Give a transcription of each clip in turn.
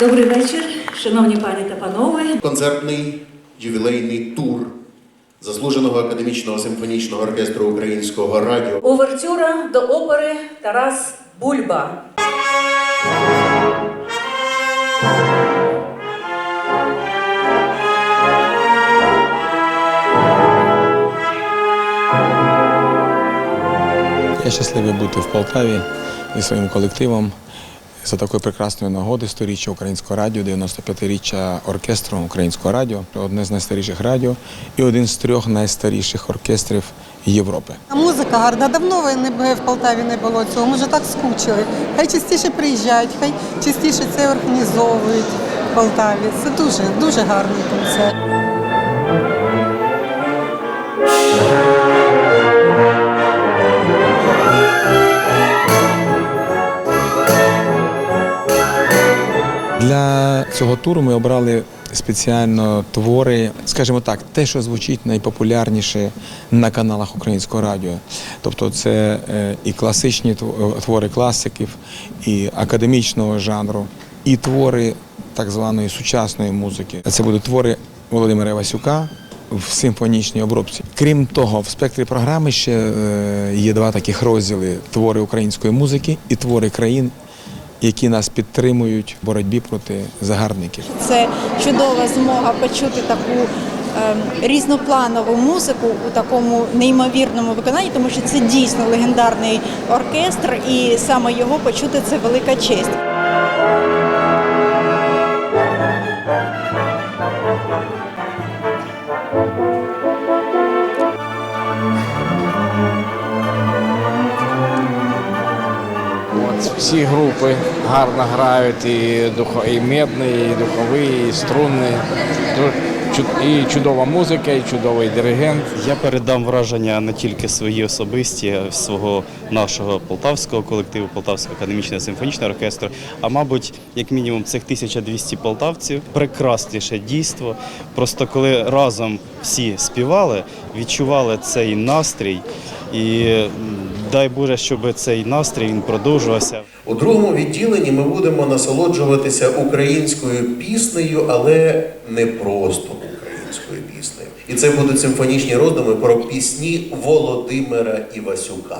Добрий вечір, шановні пані та панове. Концертний ювілейний тур заслуженого академічного симфонічного оркестру українського радіо. Овертюра до опери Тарас Бульба. Я щасливий бути в Полтаві зі своїм колективом за такої прекрасної нагоди 100-річчя українського радіо, 95-річчя оркестру українського радіо, одне з найстаріших радіо і один з трьох найстаріших оркестрів Європи. Музика гарна. Давно ви не в Полтаві не було цього. Ми вже так скучили. Хай частіше приїжджають, хай частіше це організовують в Полтаві. Це дуже дуже гарний концерт. Цього туру ми обрали спеціально твори, скажімо так, те, що звучить найпопулярніше на каналах українського радіо. Тобто це е, і класичні тв- твори класиків, і академічного жанру, і твори так званої сучасної музики. Це будуть твори Володимира Івасюка в симфонічній обробці. Крім того, в спектрі програми ще е, є два таких розділи: твори української музики і твори країн які нас підтримують в боротьбі проти загарбників. Це чудова змога почути таку ем, різнопланову музику у такому неймовірному виконанні, тому що це дійсно легендарний оркестр, і саме його почути це велика честь. Всі групи гарно грають, і, духо, і медний, і духовий, і струнний. І чудова музика, і чудовий диригент. Я передам враження не тільки свої особисті, свого нашого полтавського колективу, Полтавського академічного симфонічного оркестру. А мабуть, як мінімум, цих 1200 полтавців прекрасніше дійство. Просто коли разом всі співали, відчували цей настрій, і дай Боже, щоб цей настрій він продовжувався. У другому відділенні ми будемо насолоджуватися українською піснею, але не просто українською піснею. І це будуть симфонічні роздуми про пісні Володимира Івасюка.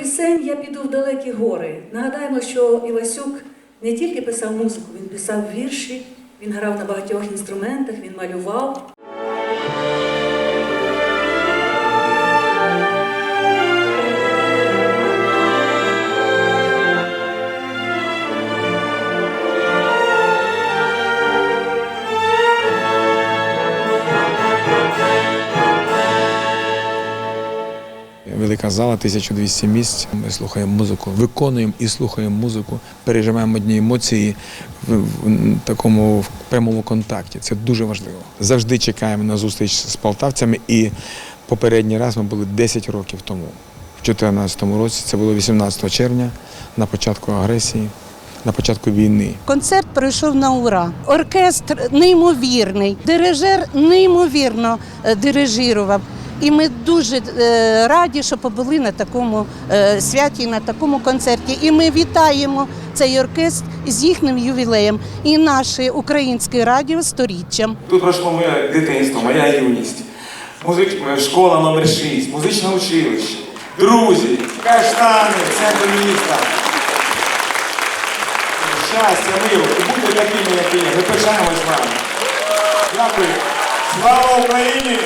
Пісень Я піду в далекі гори. Нагадаємо, що Івасюк не тільки писав музику, він писав вірші, він грав на багатьох інструментах, він малював. Велика зала, 1200 місць. Ми слухаємо музику, виконуємо і слухаємо музику, переживаємо одні емоції в, такому прямому контакті. Це дуже важливо. Завжди чекаємо на зустріч з полтавцями. І попередній раз ми були 10 років тому. В 2014 році це було 18 червня, на початку агресії, на початку війни. Концерт пройшов на ура. Оркестр неймовірний, дирижер неймовірно е, дирижирував. І ми дуже е, раді, що побули на такому е, святі, на такому концерті. І ми вітаємо цей оркестр з їхнім ювілеєм і наше українське радіо сторіччям. Тут пройшло моє дитинство, моя юність. Музик... Школа номер 6, музичне училище, друзі, каштани, центр міста. Щастя, миру, будьте такими, як є. Ми пишаємось вами. Дякую. Слава Україні!